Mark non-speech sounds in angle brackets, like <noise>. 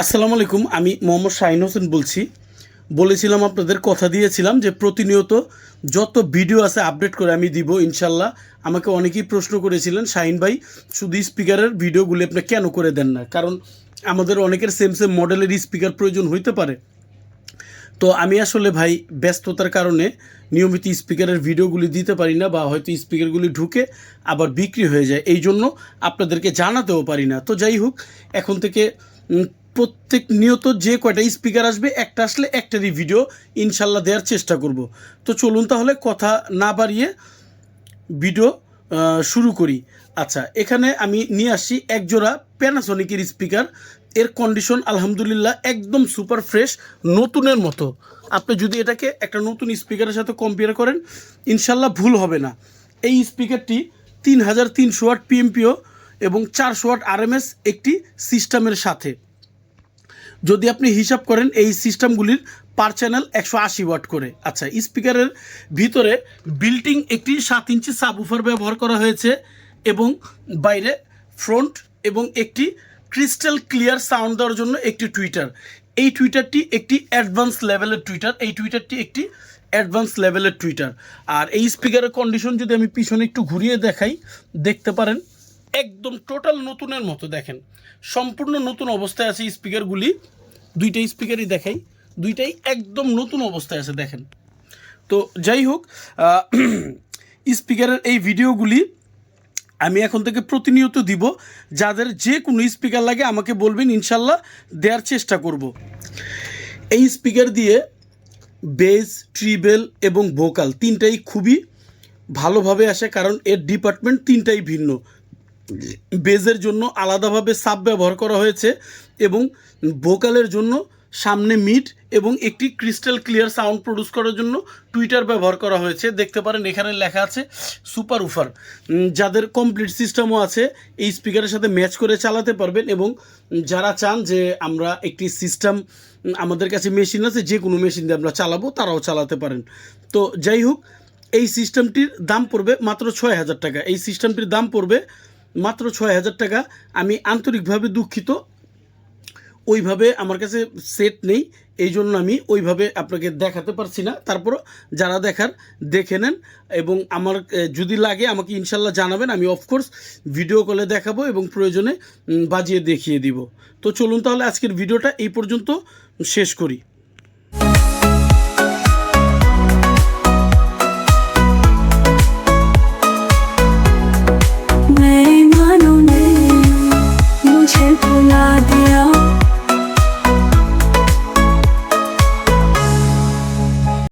আসসালামু আলাইকুম, আমি মোহাম্মদ শাহিন হোসেন বলছি। বলেছিলাম আপনাদের, কথা দিয়েছিলাম যে প্রতিনিয়ত যত ভিডিও আছে আপডেট করে আমি দিব, ইনশাল্লাহ। আমাকে অনেকেই প্রশ্ন করেছিলেন, শাহিন ভাই, শুধু স্পিকারের ভিডিওগুলি আপনি কেন করে দেন না? কারণ আমাদের অনেকের সেম সেম মডেলের স্পিকার প্রয়োজন হইতে পারে। তো আমি আসলে ভাই, ব্যস্ততার কারণে নিয়মিত স্পিকারের ভিডিওগুলি দিতে পারি না বা হয়তো স্পিকারগুলি ঢুকে আবার বিক্রি হয়ে যায়। এই জন্য আপনাদেরকে জানাতেও পারি না। তো যাই হোক, এখন থেকে প্রত্যেক নিয়ত যে কয়টা স্পিকার আসবে, একটা আসলে একটারই ভিডিও ইনশাল্লাহ দেওয়ার চেষ্টা করব। তো চলুন তাহলে কথা না বাড়িয়ে ভিডিও শুরু করি। আচ্ছা এখানে আমি নিয়ে আসছি একজোড়া প্যানাসনিকের স্পিকার এর কন্ডিশন আলহামদুলিল্লাহ একদম সুপার ফ্রেশ নতুনের মতো। আপনি যদি এটাকে একটা নতুন স্পিকারের সাথে কম্পেয়ার করেন, ইনশাল্লাহ ভুল হবে না। এই স্পিকারটি তিন হাজার তিনশো ওয়াট পিএমপিও এবং চারশো ওয়াট আরএমএস একটি সিস্টেমের সাথে। যদি আপনি হিসাব করেন এই সিস্টেমগুলির পার চ্যানেল একশো আশি ওয়াট করে। আচ্ছা স্পিকারের ভিতরে বিল্টিং একটি সাত ইঞ্চি সাবউফার ব্যবহার করা হয়েছে এবং বাইরে ফ্রন্ট এবং একটি ক্রিস্টাল ক্লিয়ার সাউন্ড দেওয়ার জন্য একটি টুইটার। এই টুইটারটি একটি অ্যাডভান্স লেভেলের টুইটার, এই টুইটারটি একটি অ্যাডভান্স লেভেলের টুইটার। আর এই স্পিকারের কন্ডিশন যদি আমি পিছনে একটু ঘুরিয়ে দেখাই, দেখতে পারেন একদম টোটাল নতুনের মতো, দেখেন। সম্পূর্ণ নতুন অবস্থায় আছে স্পিকারগুলি দুইটাই স্পিকারই দেখাই। দুইটাই একদম নতুন অবস্থায় আছে, দেখেন। তো যাই হোক স্পিকারের <clears throat> এই ভিডিওগুলি আমি এখন থেকে প্রতিনিয়ত দিব। যাদের যে কোনো স্পিকার লাগে, আমাকে বলবেন, ইনশাল্লাহ দেওয়ার চেষ্টা করব। এই স্পিকার দিয়ে বেস ট্রিবেল এবং ভোকাল তিনটাই খুবই ভালোভাবে আসে, কারণ এর ডিপার্টমেন্ট তিনটাই ভিন্ন। বেজের জন্য আলাদাভাবে সাব ব্যবহার করা হয়েছে এবং ভোকালের জন্য সামনে মিড এবং একটি ক্রিস্টাল ক্লিয়ার সাউন্ড প্রডিউস করার জন্য টুইটার ব্যবহার করা হয়েছে। দেখতে পারেন, এখানে লেখা আছে, সুপার উফার। যাদের কমপ্লিট সিস্টেমও আছে, এই স্পিকারের সাথে ম্যাচ করে চালাতে পারবেন এবং যারা চান যে আমরা একটি সিস্টেম আমাদের কাছে মেশিন আছে, যে কোনো মেশিন দিয়ে আমরা চালাবো, তারাও চালাতে পারেন। তো যাই হোক, এই সিস্টেমটির দাম পড়বে মাত্র ছয় হাজার টাকা। এই সিস্টেমটির দাম পড়বে মাত্র ছয় হাজার টাকা। আমি আন্তরিকভাবে দুঃখিত। ওইভাবে আমার কাছে সেট নেই। এই জন্য আমি ওইভাবে আপনাকে দেখাতে পারছি না। তারপরও যারা দেখার, দেখে নেন এবং আমার যদি লাগে আমাকে ইনশাল্লাহ জানাবেন। আমি অফকোর্স ভিডিও কলে দেখাবো এবং প্রয়োজনে বাজিয়ে দেখিয়ে দিব। তো চলুন তাহলে আজকের ভিডিওটা এই পর্যন্ত শেষ করি।